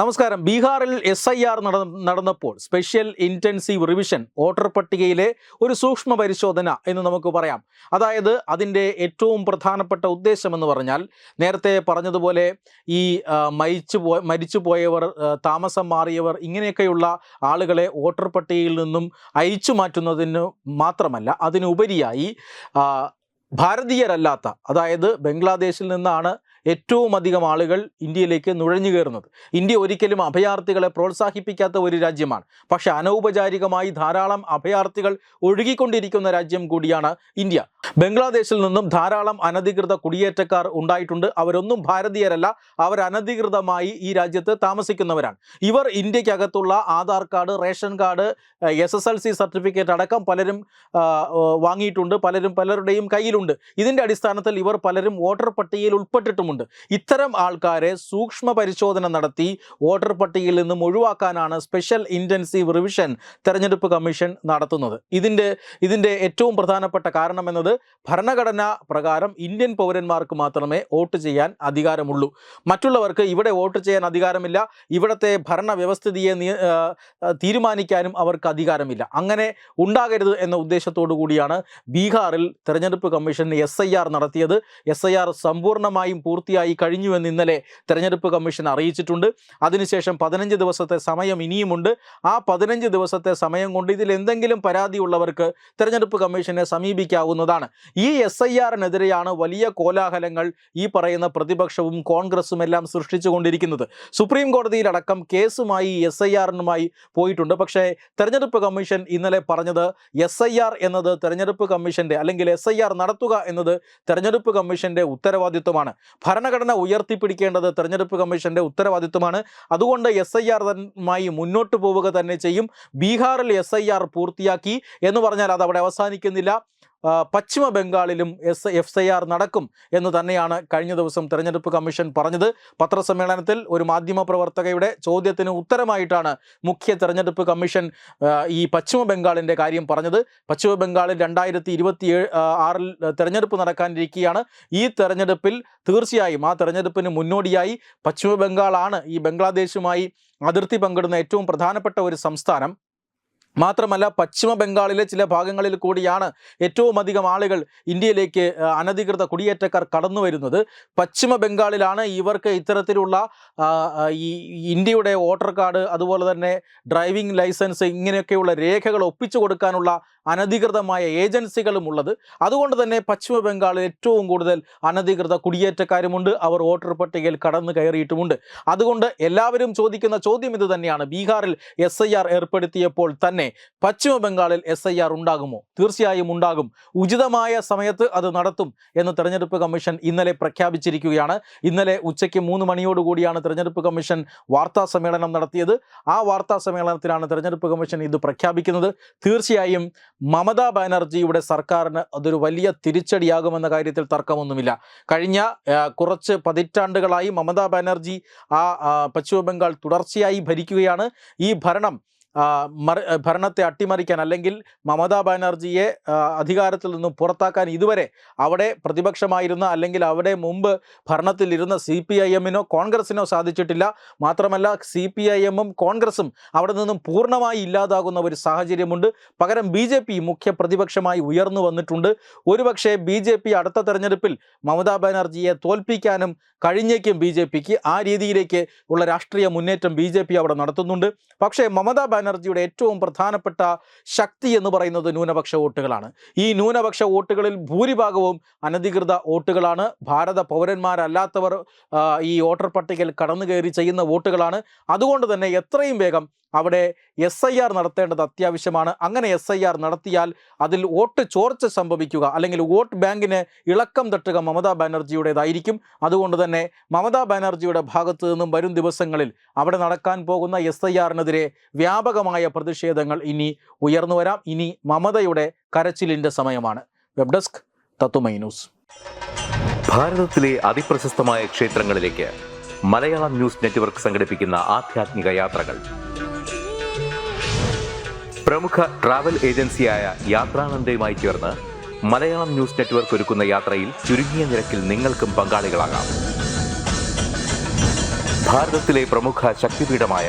നമസ്കാരം. ബീഹാറിൽ S I R നടന്നപ്പോൾ സ്പെഷ്യൽ ഇന്റൻസീവ് റിവിഷൻ വോട്ടർ പട്ടികയിലെ ഒരു സൂക്ഷ്മ പരിശോധന എന്ന് നമുക്ക് പറയാം. അതായത് അതിന്റെ ഏറ്റവും പ്രധാനപ്പെട്ട ഉദ്ദേശം എന്ന് പറഞ്ഞാൽ നേരത്തെ പറഞ്ഞതുപോലെ ഈ മരിച്ചു പോ മരിച്ചു പോയവർ താമസം മാറിയവർ ഇങ്ങനെയൊക്കെയുള്ള ആളുകളെ വോട്ടർ പട്ടികയിൽ നിന്നും അയച്ചു മാറ്റുന്നതിന് മാത്രമല്ല അതിനുപരിയായി ഭാരതീയരല്ലാത്ത അതായത് ബംഗ്ലാദേശിൽ നിന്നാണ് ഏറ്റവും അധികം ആളുകൾ ഇന്ത്യയിലേക്ക് നുഴഞ്ഞു കയറുന്നത്. ഇന്ത്യ ഒരിക്കലും അഭയാർത്ഥികളെ പ്രോത്സാഹിപ്പിക്കാത്ത ഒരു രാജ്യമാണ്. പക്ഷേ അനൗപചാരികമായി ധാരാളം അഭയാർത്ഥികൾ ഒഴുകിക്കൊണ്ടിരിക്കുന്ന രാജ്യം കൂടിയാണ് ഇന്ത്യ. ബംഗ്ലാദേശിൽ നിന്നും ധാരാളം അനധികൃത കുടിയേറ്റക്കാർ ഉണ്ടായിട്ടുണ്ട്. അവരൊന്നും ഭാരതീയരല്ല. അവർ അനധികൃതമായി ഈ രാജ്യത്ത് താമസിക്കുന്നവരാണ്. ഇവർ ഇന്ത്യക്കകത്തുള്ള Aadhaar card ration card S S L C certificate അടക്കം പലരും വാങ്ങിയിട്ടുണ്ട്. പലരും പലരുടെയും കയ്യിലുണ്ട്. ഇതിന്റെ അടിസ്ഥാനത്തിൽ ഇവർ പലരും വോട്ടർ പട്ടികയിൽ ഉൾപ്പെട്ടിട്ടുമുണ്ട്. ഇത്തരം ആൾക്കാരെ സൂക്ഷ്മ പരിശോധന നടത്തി വോട്ടർ പട്ടികയിൽ നിന്നും ഒഴിവാക്കാനാണ് സ്പെഷ്യൽ ഇന്റൻസീവ് റിവിഷൻ തെരഞ്ഞെടുപ്പ് കമ്മീഷൻ നടത്തുന്നത്. ഇതിന്റെ ഇതിന്റെ ഏറ്റവും പ്രധാനപ്പെട്ട കാരണം എന്നത് ഭരണഘടന പ്രകാരം ഇന്ത്യൻ പൗരന്മാർക്ക് മാത്രമേ വോട്ട് ചെയ്യാൻ അധികാരമുള്ളൂ. മറ്റുള്ളവർക്ക് ഇവിടെ വോട്ട് ചെയ്യാൻ അധികാരമില്ല. ഇവിടുത്തെ ഭരണ വ്യവസ്ഥിതിയെ തീരുമാനിക്കാനും അവർക്ക് അധികാരമില്ല. അങ്ങനെ ഉണ്ടാകരുത് എന്ന ഉദ്ദേശത്തോടു കൂടിയാണ് ബീഹാറിൽ തെരഞ്ഞെടുപ്പ് കമ്മീഷൻ എസ് ഐ ആർ നടത്തിയത്. എസ് ഐ ആർ സമ്പൂർണമായും പൂർത്തിയായി കഴിഞ്ഞുവെന്ന് ഇന്നലെ തെരഞ്ഞെടുപ്പ് കമ്മീഷൻ അറിയിച്ചിട്ടുണ്ട്. അതിനുശേഷം പതിനഞ്ച് ദിവസത്തെ സമയം ഇനിയുമുണ്ട്. ആ പതിനഞ്ച് ദിവസത്തെ സമയം കൊണ്ട് ഇതിൽ എന്തെങ്കിലും പരാതിയുള്ളവർക്ക് തെരഞ്ഞെടുപ്പ് കമ്മീഷനെ സമീപിക്കാവുന്നതാണ്. ഈ എസ് ഐ ആറിനെതിരെയാണ് വലിയ കോലാഹലങ്ങൾ ഈ പറയുന്ന പ്രതിപക്ഷവും കോൺഗ്രസും എല്ലാം സൃഷ്ടിച്ചുകൊണ്ടിരിക്കുന്നത്. സുപ്രീം കോടതിയിലടക്കം കേസുമായി എസ് ഐ ആറിനുമായി പോയിട്ടുണ്ട്. പക്ഷേ തെരഞ്ഞെടുപ്പ് കമ്മീഷൻ ഇന്നലെ പറഞ്ഞത് എസ് ഐ ആർ എന്നത് തെരഞ്ഞെടുപ്പ് കമ്മീഷന്റെ അല്ലെങ്കിൽ എസ് ഐ ആർ നടത്തുക എന്നത് തെരഞ്ഞെടുപ്പ് കമ്മീഷന്റെ ഉത്തരവാദിത്വമാണ്. ഭരണഘടന ഉയർത്തിപ്പിടിക്കേണ്ടത് തെരഞ്ഞെടുപ്പ് കമ്മീഷന്റെ ഉത്തരവാദിത്വമാണ്. അതുകൊണ്ട് എസ് ഐ ആറുമായി മുന്നോട്ട് പോവുക തന്നെ ചെയ്യും. ബീഹാറിൽ എസ് ഐ ആർ പൂർത്തിയാക്കി എന്ന് പറഞ്ഞാൽ അത് അവിടെ അവസാനിക്കുന്നില്ല. പശ്ചിമ ബംഗാളിലും എസ് എഫ് ഐ ആർ നടക്കും എന്ന് തന്നെയാണ് കഴിഞ്ഞ ദിവസം തെരഞ്ഞെടുപ്പ് കമ്മീഷൻ പറഞ്ഞത്. പത്രസമ്മേളനത്തിൽ ഒരു മാധ്യമപ്രവർത്തകയുടെ ചോദ്യത്തിന് ഉത്തരമായിട്ടാണ് മുഖ്യ തെരഞ്ഞെടുപ്പ് കമ്മീഷൻ ഈ പശ്ചിമ ബംഗാളിന്റെ കാര്യം പറഞ്ഞത്. പശ്ചിമ ബംഗാളിൽ രണ്ടായിരത്തി ഇരുപത്തി ആറിൽ തെരഞ്ഞെടുപ്പ് നടക്കാനിരിക്കുകയാണ് ഈ തെരഞ്ഞെടുപ്പിൽ തീർച്ചയായും ആ തെരഞ്ഞെടുപ്പിന് മുന്നോടിയായി പശ്ചിമ ബംഗാളാണ് ഈ ബംഗ്ലാദേശുമായി അതിർത്തി പങ്കിടുന്ന ഏറ്റവും പ്രധാനപ്പെട്ട ഒരു സംസ്ഥാനം. മാത്രമല്ല പശ്ചിമ ബംഗാളിലെ ചില ഭാഗങ്ങളിൽ കൂടിയാണ് ഏറ്റവും അധികം ആളുകൾ ഇന്ത്യയിലേക്ക് അനധികൃത കുടിയേറ്റക്കാർ കടന്നു വരുന്നത്. പശ്ചിമ ബംഗാളിലാണ് ഇവർക്ക് ഇത്തരത്തിലുള്ള ഈ ഇന്ത്യയുടെ വോട്ടർ കാർഡ് അതുപോലെ തന്നെ ഡ്രൈവിംഗ് ലൈസൻസ് ഇങ്ങനെയൊക്കെയുള്ള രേഖകൾ ഒപ്പിച്ചു കൊടുക്കാനുള്ള അനധികൃതമായ ഏജൻസികളും ഉള്ളത്. അതുകൊണ്ട് തന്നെ പശ്ചിമ ബംഗാളിൽ ഏറ്റവും കൂടുതൽ അനധികൃത കുടിയേറ്റക്കാരുമുണ്ട്. അവർ വോട്ടർ പട്ടികയിൽ കടന്നു കയറിയിട്ടുമുണ്ട്. അതുകൊണ്ട് എല്ലാവരും ചോദിക്കുന്ന ചോദ്യം ഇത് തന്നെയാണ്. ബീഹാറിൽ എസ് ഏർപ്പെടുത്തിയപ്പോൾ തന്നെ പശ്ചിമ ബംഗാളിൽ എസ് ഉണ്ടാകുമോ? തീർച്ചയായും ഉണ്ടാകും. ഉചിതമായ സമയത്ത് അത് നടത്തും എന്ന് തെരഞ്ഞെടുപ്പ് കമ്മീഷൻ ഇന്നലെ പ്രഖ്യാപിച്ചിരിക്കുകയാണ്. ഇന്നലെ ഉച്ചയ്ക്ക് മൂന്ന് മണിയോടുകൂടിയാണ് തെരഞ്ഞെടുപ്പ് കമ്മീഷൻ വാർത്താ സമ്മേളനം നടത്തിയത്. ആ വാർത്താ സമ്മേളനത്തിലാണ് തെരഞ്ഞെടുപ്പ് കമ്മീഷൻ ഇത് പ്രഖ്യാപിക്കുന്നത്. തീർച്ചയായും മമതാ ബാനർജിയുടെ സർക്കാരിന് അതൊരു വലിയ തിരിച്ചടിയാകുമെന്ന കാര്യത്തിൽ തർക്കമൊന്നുമില്ല. കഴിഞ്ഞ കുറച്ച് പതിറ്റാണ്ടുകളായി മമതാ ബാനർജി ആ പശ്ചിമബംഗാൾ പശ്ചിമ ബംഗാൾ തുടർച്ചയായി ഭരിക്കുകയാണ്. ഈ ഭരണം ഭരണത്തെ അട്ടിമറിക്കാൻ അല്ലെങ്കിൽ മമതാ ബാനർജിയെ അധികാരത്തിൽ നിന്നും പുറത്താക്കാൻ ഇതുവരെ അവിടെ പ്രതിപക്ഷമായിരുന്ന അല്ലെങ്കിൽ അവിടെ മുമ്പ് ഭരണത്തിലിരുന്ന സി പി ഐ എമ്മിനോ കോൺഗ്രസിനോ സാധിച്ചിട്ടില്ല. മാത്രമല്ല സി പി ഐ എമ്മും കോൺഗ്രസും അവിടെ നിന്നും പൂർണമായി ഇല്ലാതാകുന്ന ഒരു സാഹചര്യമുണ്ട്. പകരം ബി ജെ പി മുഖ്യ പ്രതിപക്ഷമായി ഉയർന്നു വന്നിട്ടുണ്ട്. ഒരുപക്ഷെ ബി ജെ പി അടുത്ത തെരഞ്ഞെടുപ്പിൽ മമതാ ബാനർജിയെ തോൽപ്പിക്കാനും കഴിഞ്ഞേക്കും ബി ജെ പിക്ക് ആ രീതിയിലേക്ക് ഉള്ള രാഷ്ട്രീയ മുന്നേറ്റം ബി ജെ പി അവിടെ നടത്തുന്നുണ്ട്. പക്ഷേ മമതാ ബാനർജിയുടെ ഏറ്റവും പ്രധാനപ്പെട്ട ശക്തി എന്ന് പറയുന്നത് ന്യൂനപക്ഷ വോട്ടുകളാണ്. ഈ ന്യൂനപക്ഷ വോട്ടുകളിൽ ഭൂരിഭാഗവും അനധികൃത വോട്ടുകളാണ്. ഭാരത പൗരന്മാരല്ലാത്തവർ ഈ വോട്ടർ പട്ടികയിൽ കടന്നു കയറി ചെയ്യുന്ന വോട്ടുകളാണ്. അതുകൊണ്ട് തന്നെ എത്രയും വേഗം അവിടെ എസ് ഐ ആർ നടത്തേണ്ടത് അത്യാവശ്യമാണ്. അങ്ങനെ എസ് ഐ ആർ നടത്തിയാൽ അതിൽ വോട്ട് ചോർച്ച സംഭവിക്കുക അല്ലെങ്കിൽ വോട്ട് ബാങ്കിന് ഇളക്കം തട്ടുക മമതാ ബാനർജിയുടേതായിരിക്കും. അതുകൊണ്ട് തന്നെ മമതാ ബാനർജിയുടെ ഭാഗത്തു നിന്നും വരും ദിവസങ്ങളിൽ അവിടെ നടക്കാൻ പോകുന്ന എസ് ഐ ആറിനെതിരെ വ്യാപകമായ പ്രതിഷേധങ്ങൾ ഇനി ഉയർന്നു വരാം. ഇനി മമതയുടെ കരച്ചിലിന്റെ സമയമാണ്. വെബ് ഡെസ്ക് തത്തുമൈ ഭാരതത്തിലെ അതിപ്രശസ്തമായ ക്ഷേത്രങ്ങളിലേക്ക് മലയാളം ന്യൂസ് നെറ്റ്വർക്ക് സംഘടിപ്പിക്കുന്ന ആധ്യാത്മിക യാത്രകൾ. പ്രമുഖ ട്രാവൽ ഏജൻസിയായ യാത്രാനന്ദയുമായി ചേർന്ന് മലയാളം ന്യൂസ് നെറ്റ്വർക്ക് ഒരുക്കുന്ന യാത്രയിൽ ചുരുങ്ങിയ നിരക്കിൽ നിങ്ങൾക്കും പങ്കാളികളാകാം. ഭാരതത്തിലെ പ്രമുഖ ശക്തിപീഠമായ